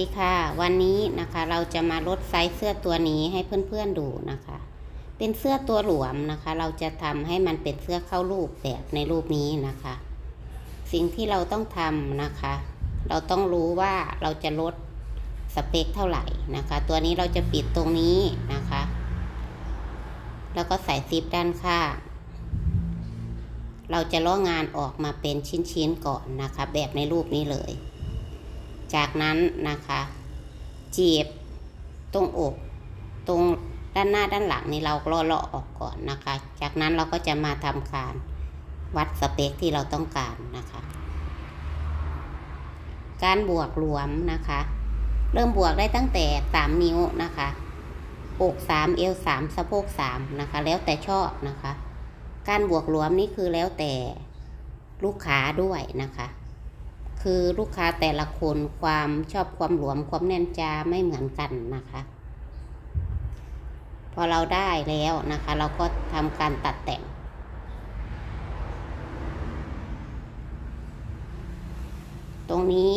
ดีค่ะวันนี้นะคะเราจะมาลดไซส์เสื้อตัวนี้ให้เพื่อนๆดูนะคะ เป็นเสื้อตัวหลวมนะคะ เราจะทำให้มันเป็นเสื้อเข้ารูปแบบในรูปนี้นะคะ สิ่งที่เราต้องทำนะคะ เราต้องรู้ว่าเราจะลดสเปคเท่าไหร่นะคะ ตัวนี้เราจะปิดตรงนี้นะคะ แล้วก็ใส่ซิปด้านข้างเราจะล้องานออกมาเป็นชิ้นๆก่อนนะคะ แบบในรูปนี้เลย จากนั้นนะคะจีบตรงอกตรงด้านหน้าด้านหลังนี่เราลาะเลาะออกก่อนนะคะ จากนั้นเราก็จะมาทำการวัดสเปคที่เราต้องการนะคะ การบวกรวมนะคะ เริ่มบวกได้ตั้งแต่สามนิ้วนะคะอกสามเอวสามสะโพกสามนะคะ แล้วแต่ชอบนะคะ การบวกรวมนี่คือแล้วแต่ลูกค้าด้วยนะคะ คือลูกค้าแต่ละคนความชอบความหลวมความแน่นจาไม่เหมือนกันนะคะ พอเราได้แล้วนะคะ เราก็ทำการตัดแต่ง ตรงนี้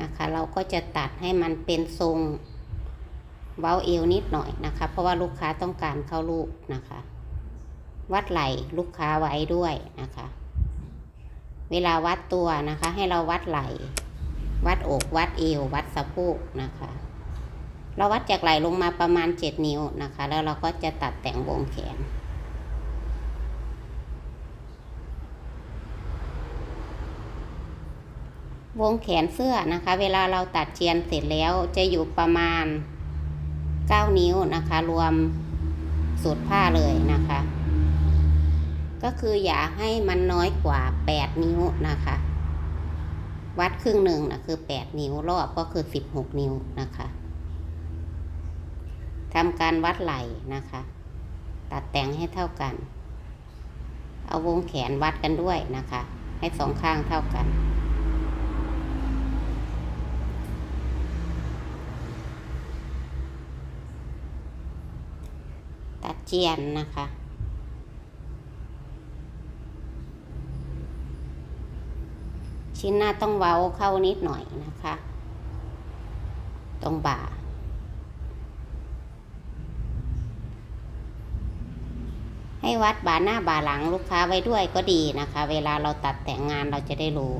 นะคะ เราก็จะตัดให้มันเป็นทรงเว้าเอวนิดหน่อยนะคะ เพราะว่าลูกค้าต้องการเข้ารูปนะคะ วัดไหล่ลูกค้าไว้ด้วยนะคะ เวลาวัดตัวนะคะ ให้เราวัดไหล่ วัดอกวัดเอว วัดสะโพกนะคะ เราวัดจากไหล่ลงมาประมาณเจ็ดนิ้วนะคะ แล้วเราก็จะตัดแต่งวงแขน วงแขนเสื้อนะคะ เวลาเราตัดเจียนเสร็จแล้วจะอยู่ประมาณ9นิ้วนะคะ รวมสุดผ้าเลยนะคะ ก็คืออย่าให้มันน้อยกว่า 8 นิ้วนะคะ วัดครึ่งหนึ่งนะคือ 8 นิ้วรอบก็คือ 16 นิ้วนะคะทำการวัดไหล่นะคะ ตัดแต่งให้เท่ากัน เอาวงแขนวัดกันด้วยนะคะ ให้สองข้างเท่ากันตัดเจียนนะคะ ชิ้นหน้าต้องเว้าเข้านิดหน่อยนะคะ ตรงบ่า ให้วัดบ่าหน้าบ่าหลังลูกค้าไว้ด้วยก็ดีนะคะ เวลาเราตัดแต่งงานเราจะได้รู้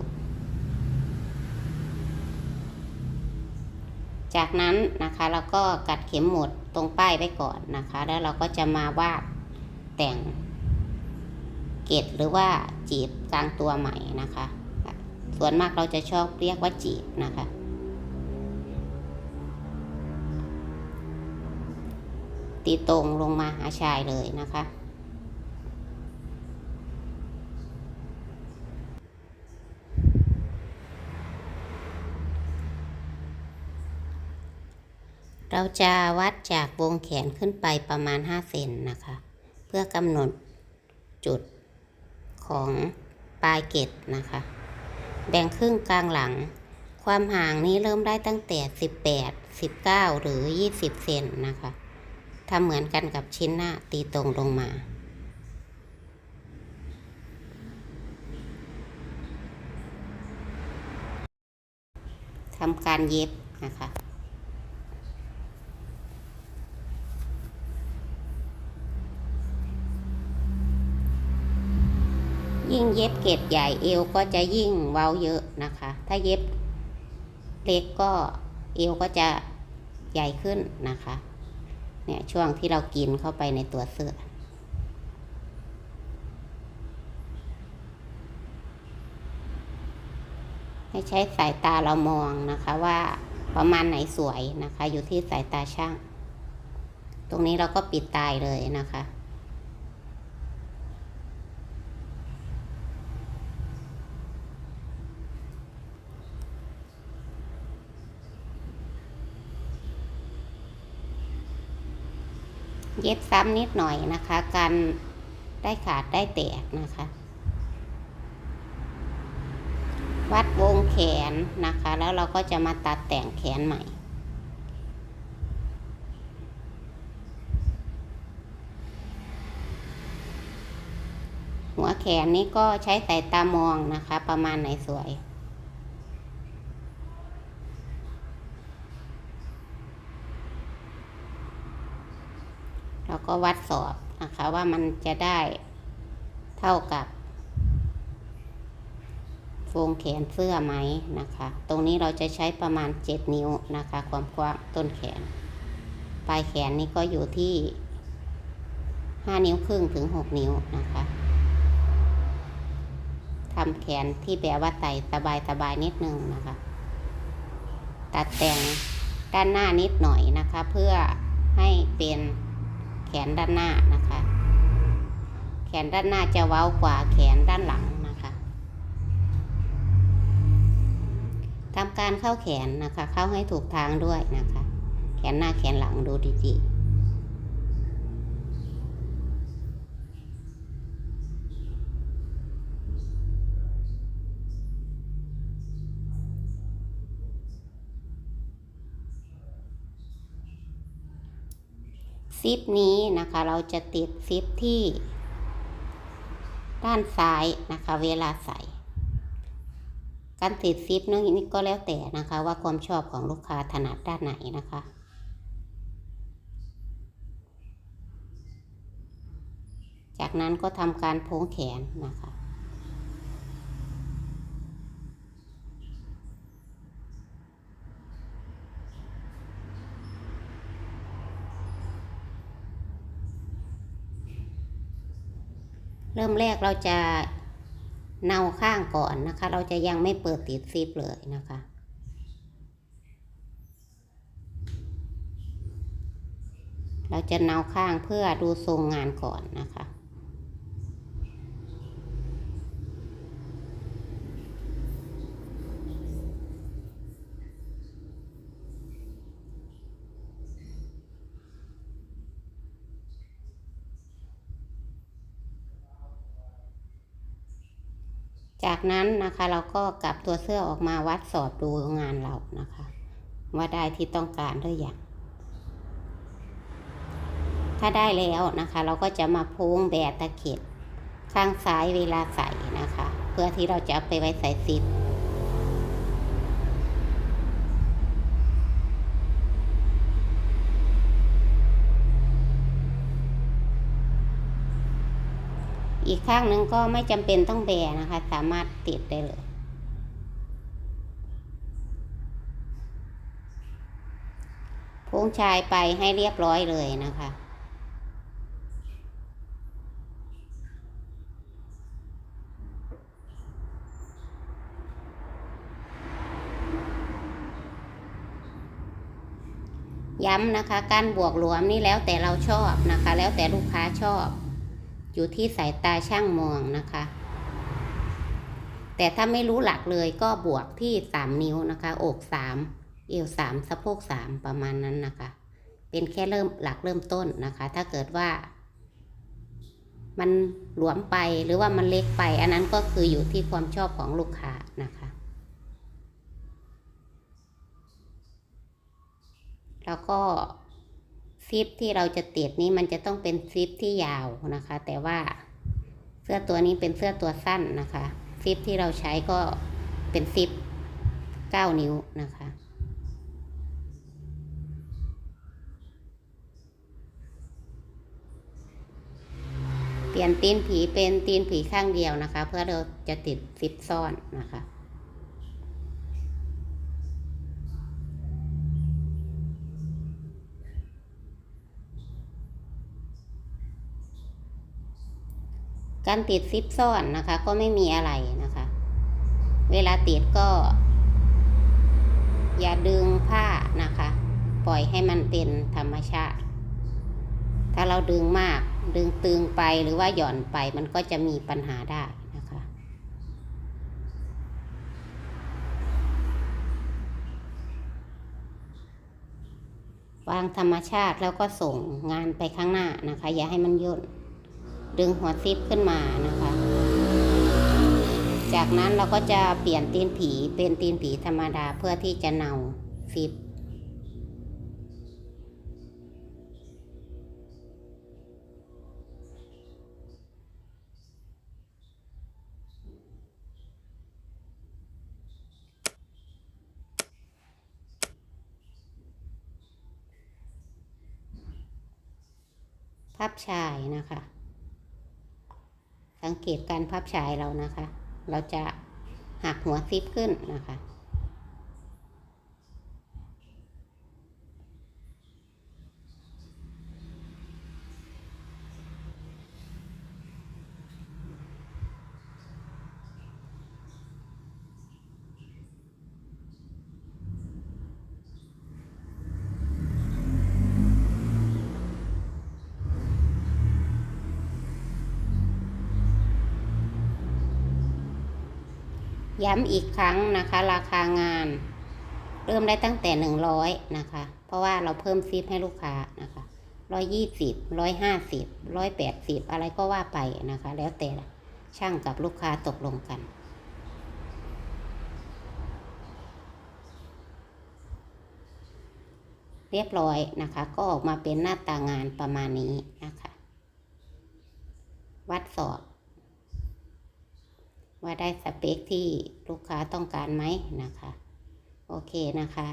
จากนั้นนะคะเราก็กัดเข็มหมุดตรงป้ายไว้ก่อนนะคะ แล้วเราก็จะมาวาดแต่งเกตหรือว่าจีบกลางตัวใหม่นะคะ ส่วนมากเราจะชอบเรียกว่าจีบนะคะ ตีตรงลงมาหาชายเลยนะคะ เราจะวัดจากวงแขนขึ้นไปประมาณ 5 เซนนะคะ เพื่อกำหนดจุดของปลายเกตนะคะ แบ่งครึ่งกลางหลัง ความห่างนี้เริ่มได้ตั้งแต่ 18 19 หรือ 20 เซนนะคะทำเหมือนกันกับชิ้นหน้าตีตรงลงมาทำการเย็บนะคะ ยิ่งเย็บเกรดใหญ่เอวก็จะยิ่งเว้าเยอะนะคะ ถ้าเย็บเล็กก็เอวก็จะใหญ่ขึ้นนะคะเนี่ยช่วงที่เรากินเข้าไปในตัวเสื้อให้ใช้สายตาเรามองนะคะว่าประมาณไหนสวยนะคะ อยู่ที่สายตาช่าง ตรงนี้เราก็ปิดตายเลยนะคะ เย็บซ้ำนิดหน่อยนะคะ กันได้ขาดได้แตกนะคะ วัดวงแขนนะคะ แล้วเราก็จะมาตัดแต่งแขนใหม่ หัวแขนนี้ก็ใช้สายตามองนะคะ ประมาณไหนสวย แล้ว ก็วัดสอบนะคะว่ามันจะได้เท่ากับโฟงแขนเสื้อไหมนะคะ ตรงนี้เราจะใช้ประมาณ 7 นิ้วนะคะ ความกว้างต้นแขน ปลายแขนนี่ก็อยู่ที่ 5 นิ้วครึ่งถึง 6 นิ้วนะคะทำแขนที่แบบว่าไต่สบายสบายนิดนึงนะคะ ตัดแต่งด้านหน้านิดหน่อยนะคะ เพื่อให้เป็น แขนด้านหน้านะคะ แขนด้านหน้าจะเว้ากว่าแขนด้านหลังนะคะทำการเข้าแขนนะคะ เข้าให้ถูกทางด้วยนะคะ แขนหน้าแขนหลังดูดีๆ ซิปนี้นะคะ เราจะติดซิปที่ ด้านซ้ายนะคะ เวลาใส่ การติดซิปนี่นี่ก็แล้วแต่นะคะ ว่าความชอบของลูกค้าถนัดด้านไหนนะคะจากนั้นก็ทำการโพ้งแขนนะคะ เริ่มแรกเราจะเนาข้างก่อนนะคะ เราจะยังไม่เปิดติดซิปเลยนะคะ เราจะเนาข้างเพื่อดูทรงงานก่อนนะคะ จากนั้นนะคะเราก็กลับตัวเสื้อออกมาวัดสอบดูงานเรานะคะ ว่าได้ที่ต้องการหรือยังถ้าได้แล้วนะคะ เราก็จะมาพุงแบตะเข็บข้างซ้ายเวลาใส่นะคะ เพื่อที่เราจะเอาไปไว้ใส่ซิป อีกข้างนึงก็ไม่จำเป็นต้องแบนะคะ สามารถติดได้เลยพ้งชายไปให้เรียบร้อยเลยนะคะ ย้ำนะคะ การบวกหลวมนี่แล้วแต่เราชอบนะคะ แล้วแต่ลูกค้าชอบ อยู่ที่สายตาช่างมองนะคะ แต่ถ้าไม่รู้หลักเลยก็บวกที่สามนิ้วนะคะ อกสามเอวสามสะโพกสามประมาณนั้นนะคะ เป็นแค่เริ่มหลักเริ่มต้นนะคะ ถ้าเกิดว่า มันหลวมไปหรือว่ามันเล็กไป อันนั้นก็คืออยู่ที่ความชอบของลูกค้านะคะ แล้วก็ ซิปที่เราจะติดนี้มันจะต้องเป็นซิปที่ยาวนะคะ แต่ว่าเสื้อตัวนี้เป็นเสื้อตัวสั้นนะคะซิปที่เราใช้ก็เป็นซิป9 นิ้วนะคะ เปลี่ยนตีนผีเป็นตีนผีข้างเดียวนะคะ เพื่อเราจะติดซิปซ่อนนะคะ การติดซิปซ่อนนะคะ ก็ไม่มีอะไรนะคะ เวลาติดก็ อย่าดึงผ้านะคะ ปล่อยให้มันเป็นธรรมชาติ ถ้าเราดึงมากดึงตึงไปหรือว่าหย่อนไปมันก็จะมีปัญหาได้นะคะวางธรรมชาติแล้วก็ส่งงานไปข้างหน้านะคะ อย่าให้มันย่น ดึงหัวซิปขึ้นมานะคะ จากนั้นเราก็จะเปลี่ยนตีนผีเป็นตีนผีธรรมดาเพื่อที่จะเนาซิปพับชายนะคะ สังเกตการพับชายเรานะคะ เราจะหักหัวซิปขึ้นนะคะ ย้ำอีกครั้งนะคะ ราคางาน เริ่มได้ตั้งแต่หนึ่งร้อยนะคะ เพราะว่าเราเพิ่มซิปให้ลูกค้านะคะร้อยยี่สิบร้อยห้าสิบร้อยแปดสิบอะไรก็ว่าไปนะคะ แล้วแต่ช่างกับลูกค้าตกลงกันเรียบร้อยนะคะ ก็ออกมาเป็นหน้าตางานประมาณนี้นะคะ วัดสอบ ได้สเปคที่ลูกค้าต้องการไหมนะคะ โอเคนะคะ